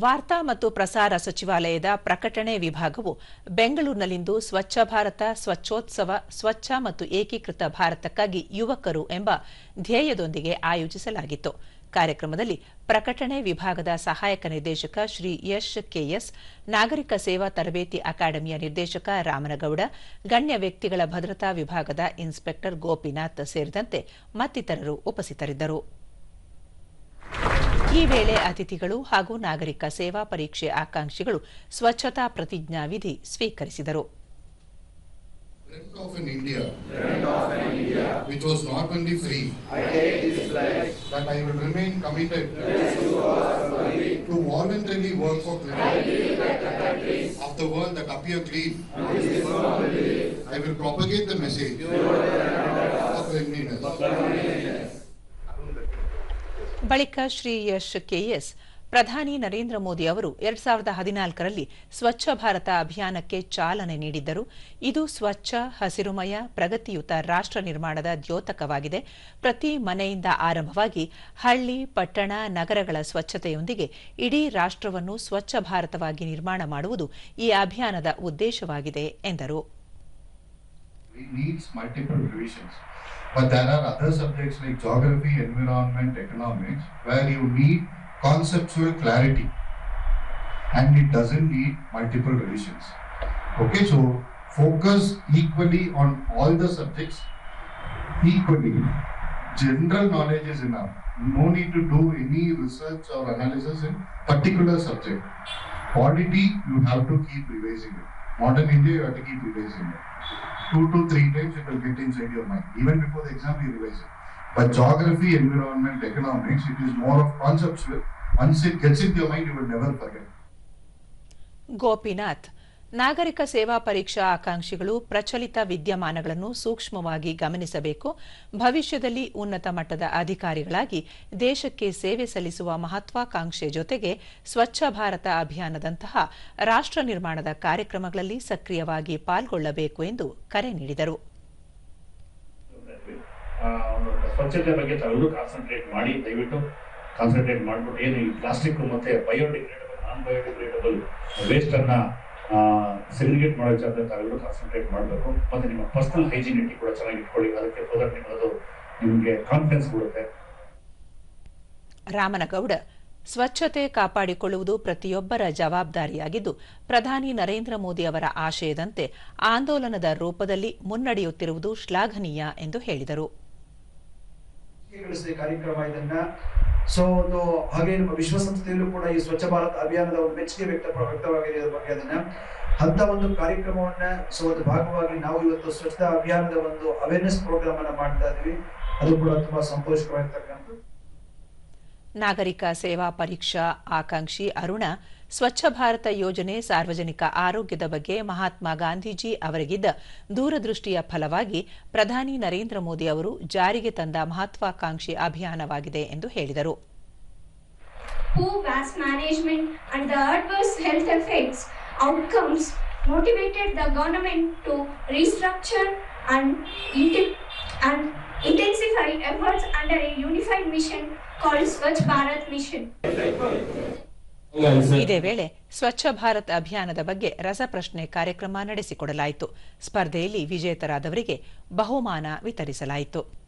ವಾರ್ತಾ ಮತ್ತು ಪ್ರಸಾರ ಸಚಿವಾಲಯದ ಪ್ರಕಟಣೆ ವಿಭಾಗವು ಬೆಂಗಳೂರಿನಲ್ಲಿಂದು ಸ್ವಚ್ಛ ಭಾರತ, ಸ್ವಚ್ಛೋತ್ಸವ, ಸ್ವಚ್ಛ ಮತ್ತು ಏಕೀಕೃತ ಭಾರತಕ್ಕಾಗಿ ಯುವಕರು ಎಂಬ ಧ್ಯೇಯದೊಂದಿಗೆ ಆಯೋಜಿಸಲಾಗಿತ್ತು. ಕಾರ್ಯಕ್ರಮದಲ್ಲಿ ಪ್ರಕಟಣೆ ವಿಭಾಗದ ಸಹಾಯಕ ನಿರ್ದೇಶಕ ಶ್ರೀ ಯಶ್ ಕೆಎಸ್ ನಾಗರಿಕ ಸೇವಾ ತರಬೇತಿ ಅಕಾಡೆಮಿಯ ನಿರ್ದೇಶಕ ರಾಮನಗೌಡ, ಗಣ್ಯ ವ್ಯಕ್ತಿಗಳ ಭದ್ರತಾ ವಿಭಾಗದ ಇನ್ಸ್ಪೆಕ್ಟರ್ ಗೋಪಿನಾಥ್ ಸೇರಿದಂತೆ ಮತ್ತಿತರರು ಉಪಸ್ಥಿತರಿದ್ದರು. ಈ ವೇಳೆ ಅತಿಥಿಗಳು ಹಾಗೂ ನಾಗರಿಕ ಸೇವಾ ಪರೀಕ್ಷೆ ಆಕಾಂಕ್ಷಿಗಳು ಸ್ವಚ್ಛತಾ ಪ್ರತಿಜ್ಞಾ ವಿಧಿ ಸ್ವೀಕರಿಸಿದರು. ಬಳಿಕ ಶ್ರೀ ಯಶ್ ಕೆಎಸ್ ಪ್ರಧಾನಿ ನರೇಂದ್ರ ಮೋದಿ ಅವರು ಎರಡ್ ಸಾವಿರದ ಹದಿನಾಲ್ಕರಲ್ಲಿ ಸ್ವಚ್ಛ ಭಾರತ ಅಭಿಯಾನಕ್ಕೆ ಚಾಲನೆ ನೀಡಿದ್ದರು. ಇದು ಸ್ವಚ್ಛ, ಹಸಿರುಮಯ, ಪ್ರಗತಿಯುತ ರಾಷ್ಟ್ರ ನಿರ್ಮಾಣದ ದ್ಯೋತಕವಾಗಿದೆ. ಪ್ರತಿ ಮನೆಯಿಂದ ಆರಂಭವಾಗಿ ಹಳ್ಳಿ, ಪಟ್ಟಣ, ನಗರಗಳ ಸ್ವಚ್ಛತೆಯೊಂದಿಗೆ ಇಡೀ ರಾಷ್ಟ್ರವನ್ನು ಸ್ವಚ್ಛ ಭಾರತವಾಗಿ ನಿರ್ಮಾಣ ಮಾಡುವುದು ಈ ಅಭಿಯಾನದ ಉದ್ದೇಶವಾಗಿದೆ, ಎಂದರು. But there are other subjects like geography, environment, economics, where you need conceptual clarity and it doesn't need multiple revisions. Okay, so focus equally on all the subjects equally. General knowledge is enough. No need to do any research or analysis in particular subject. Quality, you have to keep revising it. Modern India, you have to keep revising it two to three times it will get inside your mind. Even before the exam, you revise it. But geography, environment, economics, it is more of concepts. Once it gets into your mind, you will never forget. Gopinath. ನಾಗರಿಕ ಸೇವಾ ಪರೀಕ್ಷಾ ಆಕಾಂಕ್ಷಿಗಳು ಪ್ರಚಲಿತ ವಿದ್ಯಮಾನಗಳನ್ನು ಸೂಕ್ಷ್ಮವಾಗಿ ಗಮನಿಸಬೇಕು. ಭವಿಷ್ಯದಲ್ಲಿ ಉನ್ನತ ಮಟ್ಟದ ಅಧಿಕಾರಿಗಳಾಗಿ ದೇಶಕ್ಕೆ ಸೇವೆ ಸಲ್ಲಿಸುವ ಮಹತ್ವಾಕಾಂಕ್ಷೆ ಜೊತೆಗೆ ಸ್ವಚ್ಛ ಭಾರತ ಅಭಿಯಾನದಂತಹ ರಾಷ್ಟ್ರ ನಿರ್ಮಾಣದ ಕಾರ್ಯಕ್ರಮಗಳಲ್ಲಿ ಸಕ್ರಿಯವಾಗಿ ಪಾಲ್ಗೊಳ್ಳಬೇಕು ಎಂದು ಕರೆ ನೀಡಿದರು. ಸ್ವಚ್ಛತೆ ಬಗ್ಗೆ ತಾವೆಲ್ಲರೂ ಕಾನ್ಸಂಟ್ರೇಟ್ ಮಾಡಿ, ದಯವಿಟ್ಟು ಕಾನ್ಸಂಟ್ರೇಟ್ ಮಾಡ್ಬಿಟ್ಟು, ಏನು ಈ ಪ್ಲಾಸ್ಟಿಕ್ ಮತ್ತೆ ಬಯೋಡಿಗ್ರೇಡಬಲ್ ನಾನ್ ಬಯೋಡಿಗ್ರೇಡಬಲ್ ವೇಸ್ಟ್ ಅನ್ನ ಸೆಗ್ರಿಗೇಟ್ ಮಾಡೋ ವಿಚಾರದಲ್ಲಿ ತಾವೆಲ್ಲರೂ ಕಾನ್ಸಂಟ್ರೇಟ್ ಮಾಡಬೇಕು. ಮತ್ತೆ ನಿಮ್ಮ ಪರ್ಸನಲ್ ಹೈಜಿನಿಟಿ ಕೂಡ ಚೆನ್ನಾಗಿ ಇಟ್ಕೊಳ್ಳಿ ಅದಕ್ಕೆ ಫರ್ದರ್ ನಿಮ್ಮದು ನಿಮಗೆ ಕಾನ್ಫಿಡೆನ್ಸ್ ಕೊಡುತ್ತೆ. ರಾಮನಗೌಡ ಸ್ವಚ್ಛತೆ ಕಾಪಾಡಿಕೊಳ್ಳುವುದು ಪ್ರತಿಯೊಬ್ಬರ ಜವಾಬ್ದಾರಿಯಾಗಿದ್ದು ಪ್ರಧಾನಿ ನರೇಂದ್ರ ಮೋದಿ ಅವರ ಆಶಯದಂತೆ ಆಂದೋಲನದ ರೂಪದಲ್ಲಿ ಮುನ್ನಡೆಯುತ್ತಿರುವುದು ಶ್ಲಾಘನೀಯ ಎಂದು ಹೇಳಿದರು. ಗಳಿಸಿದ ಕಾರ್ಯಕ್ರಮ ಇದನ್ನ ಸೊ ಒಂದು ಹಾಗೆ ನಮ್ಮ ವಿಶ್ವಸಂಸ್ಥೆಯಲ್ಲೂ ಕೂಡ ಈ ಸ್ವಚ್ಛ ಭಾರತ್ ಅಭಿಯಾನದ ಒಂದು ಮೆಚ್ಚುಗೆ ವ್ಯಕ್ತ ವ್ಯಕ್ತವಾಗಿದೆ ಬಗ್ಗೆ ಅದನ್ನ. ಅಂತ ಒಂದು ಕಾರ್ಯಕ್ರಮವನ್ನ ಸೊ ಒಂದು ಭಾಗವಾಗಿ ನಾವು ಇವತ್ತು ಸ್ವಚ್ಛತಾ ಅಭಿಯಾನದ ಒಂದು ಅವೇರ್ನೆಸ್ ಪ್ರೋಗ್ರಾಮ್ ಅನ್ನ ಮಾಡ್ತಾ ಇದೀವಿ. ಅದು ಕೂಡ ತುಂಬಾ ಸಂತೋಷವಾಗಿರ್ತಕ್ಕಂಥ ನಾಗರಿಕ ಸೇವಾ ಪರೀಕ್ಷಾ ಆಕಾಂಕ್ಷಿ ಅರುಣ ಸ್ವಚ್ಛ ಭಾರತ ಯೋಜನೆ ಸಾರ್ವಜನಿಕ ಆರೋಗ್ಯದ ಬಗ್ಗೆ ಮಹಾತ್ಮ ಗಾಂಧೀಜಿ ಅವರಿಗಿದ್ದ ದೂರದೃಷ್ಟಿಯ ಫಲವಾಗಿ ಪ್ರಧಾನಿ ನರೇಂದ್ರ ಮೋದಿ ಅವರು ಜಾರಿಗೆ ತಂದ ಮಹತ್ವಾಕಾಂಕ್ಷಿ ಅಭಿಯಾನವಾಗಿದೆ ಎಂದು ಹೇಳಿದರು intensify efforts under a unified mission called Swachh Bharat Mission. ಇದೇ ವೇಳೆ ಸ್ವಚ್ಛ ಭಾರತ್ ಅಭಿಯಾನದ ಬಗ್ಗೆ ರಸಪ್ರಶ್ನೆ ಕಾರ್ಯಕ್ರಮ ನಡೆಸಿಕೊಡಲಾಯಿತು. ಸ್ಪರ್ಧೆಯಲ್ಲಿ ವಿಜೇತರಾದವರಿಗೆ ಬಹುಮಾನ ವಿತರಿಸಲಾಯಿತು.